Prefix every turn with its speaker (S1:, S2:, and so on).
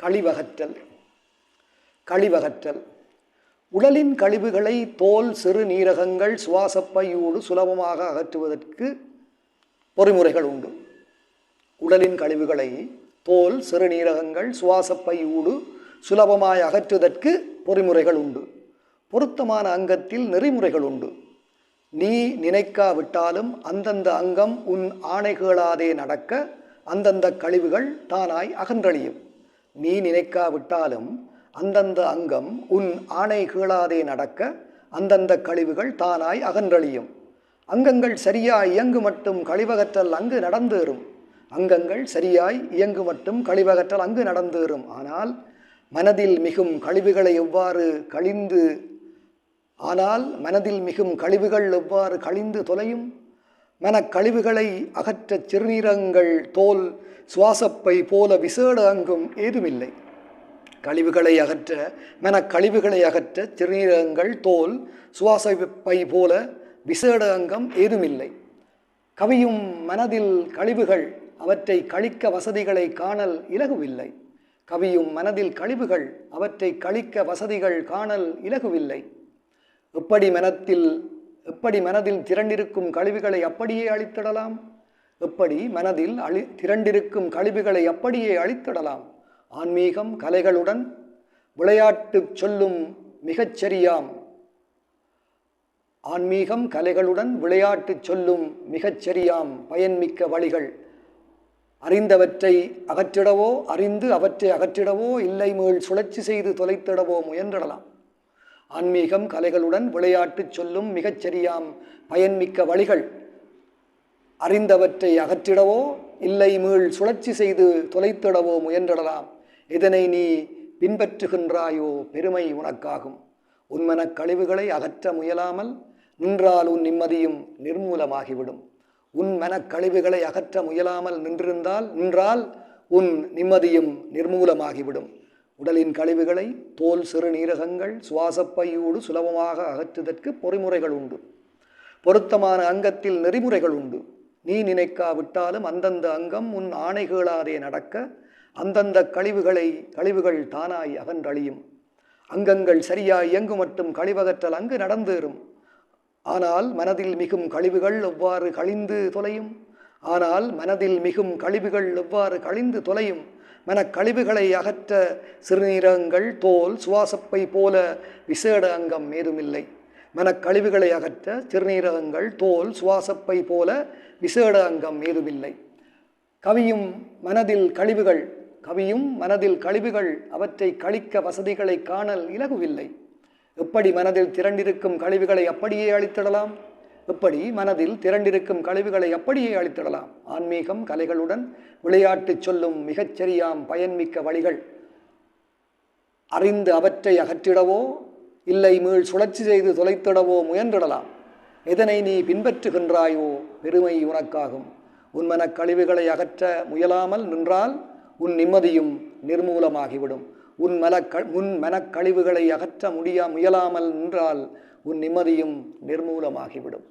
S1: கழிவகற்றல். கழிவகற்றல். உடலின் கழிவுகளை தோல் சிறு நீரகங்கள் சுவாசப்பையோடு சுலபமாக அகற்றுவதற்கு பொறிமுறைகள் உண்டு. உடலின் கழிவுகளை தோல் சிறுநீரகங்கள் சுவாசப்பையூடு சுலபமாய் அகற்றுவதற்கு பொறிமுறைகள் உண்டு. பொருத்தமான அங்கத்தில் நெறிமுறைகள் உண்டு. நீ நினைக்காவிட்டாலும் அந்தந்த அங்கம் உன் ஆணைகளாதே நடக்க அந்தந்த கழிவுகள் தானாய் அகன்றழியும். நீ நினைக்காவிட்டாலும் அந்தந்த அங்கம் உன் ஆணை கீழாதே நடக்க அந்தந்த கழிவுகள் தானாய் அகன்றழியும். அங்கங்கள் சரியாய் இயங்கு மட்டும் கழிவகற்றல் அங்கு நடந்தேறும். அங்கங்கள் சரியாய் இயங்கு மட்டும் கழிவகற்றல் அங்கு நடந்தேறும். ஆனால் மனதில் மிகும் கழிவுகளை எவ்வாறு கழிந்து ஆனால் மனதில் மிகும் கழிவுகள் எவ்வாறு கழிந்து தொலையும்? மனக்கழிவுகளை அகற்றச் சிறுநீரகங்கள் தோல் சுவாசப்பை போல விசேட அங்கும் ஏதுமில்லை. கழிவுகளை அகற்ற மனக்கழிவுகளை அகற்ற சிறுநீரகங்கள் தோல் சுவாசப்பை போல விசேட அங்கம் ஏதுமில்லை. கவியும் மனதில் கழிவுகள் அவற்றை கழிக்க வசதிகளை காணல் இலகுவில்லை. கவியும் மனதில் கழிவுகள் அவற்றை கழிக்க வசதிகள் காணல் இலகுவில்லை. எப்படி மனத்தில் எப்படி மனதில் திரண்டிருக்கும் கழிவுகளை அப்படியே அழித்திடலாம்? எப்படி மனதில் அழி திரண்டிருக்கும் கழிவுகளை அப்படியே அழித்திடலாம்? ஆன்மீகம் கலைகளுடன் விளையாட்டு சொல்லும் மிகச்சரியாம். ஆன்மீகம் கலைகளுடன் விளையாட்டு சொல்லும் மிகச்சரியாம் பயன்மிக்க வழிகள். அறிந்தவற்றை அகற்றிடவோ அறிந்து அவற்றை அகற்றிடவோ இல்லை மேல் சுழற்சி செய்து தொலைத்திடவோ முயன்றிடலாம். ஆன்மீகம் கலைகளுடன் விளையாட்டு சொல்லும் மிகச்சரியாம் பயன்மிக்க வழிகள். அறிந்தவற்றை அகற்றிடவோ இல்லை மீள் சுழற்சி செய்து தொலைத்திடவோ முயன்றிடலாம். இதனை நீ பின்பற்றுகின்றாயோ பெருமை உனக்காகும். உன்மனக் கழிவுகளை அகற்ற முயலாமல் நின்றால் உன் நிம்மதியும் நிர்மூலமாகிவிடும். உன் மனக்கழிவுகளை அகற்ற முயலாமல் நின்றிருந்தால் நின்றால் உன் நிம்மதியும் நிர்மூலமாகிவிடும். உடலின் கழிவுகளை தோல் சிறுநீரகங்கள் சுவாசப்பையோடு சுலபமாக அகற்றுவதற்கு பொறிமுறைகள் உண்டு. பொருத்தமான அங்கத்தில் நெறிமுறைகள் உண்டு. நீ நினைக்காவிட்டாலும் அந்தந்த அங்கம் உன் ஆணைகளாதே நடக்க அந்தந்த கழிவுகளை கழிவுகள் தானாய் அகன்றழியும். அங்கங்கள் சரியாய் இயங்கு மட்டும் கழிவகற்றல் அங்கு நடந்தேறும். ஆனால் மனதில் மிகும் கழிவுகள் எவ்வாறு கழிந்து தொலையும்? ஆனால் மனதில் மிகும் கழிவுகள் எவ்வாறு கழிந்து தொலையும்? மனக்கழிவுகளை அகற்ற சிறுநீரகங்கள் தோல் சுவாசப்பை போல விசேட அங்கம் ஏதுமில்லை. மனக்கழிவுகளை அகற்ற சிறுநீரகங்கள் தோல் சுவாசப்பை போல விசேட அங்கம் ஏதுமில்லை. கவியும் மனதில் கழிவுகள் கவியும் மனதில் கழிவுகள் அவற்றை கழிக்க வசதிகளை காணல் இலகுவில்லை. எப்படி மனதில் திரண்டிருக்கும் கழிவுகளை அப்படியே அழித்திடலாம்? எப்படி மனதில் திரண்டிருக்கும் கழிவுகளை அப்படியே அழித்திடலாம்? ஆன்மீகம் கலைகளுடன் விளையாட்டு சொல்லும் மிகச்சரியாம் பயன்மிக்க வழிகள். அறிந்து அவற்றை அகற்றிடவோ இல்லை மீள் சுழற்சி செய்து தொலைத்திடவோ முயன்றிடலாம். எதனை நீ பின்பற்றுகின்றாயோ பெருமை உனக்காகும். உன் மனக் கழிவுகளை அகற்ற முயலாமல் நின்றால் உன் நிம்மதியும் நிர்மூலமாகிவிடும். உன் மலக்க உன் மனக்கழிவுகளை அகற்ற முடியா முயலாமல் நின்றால் உன் நிம்மதியும் நிர்மூலமாகிவிடும்.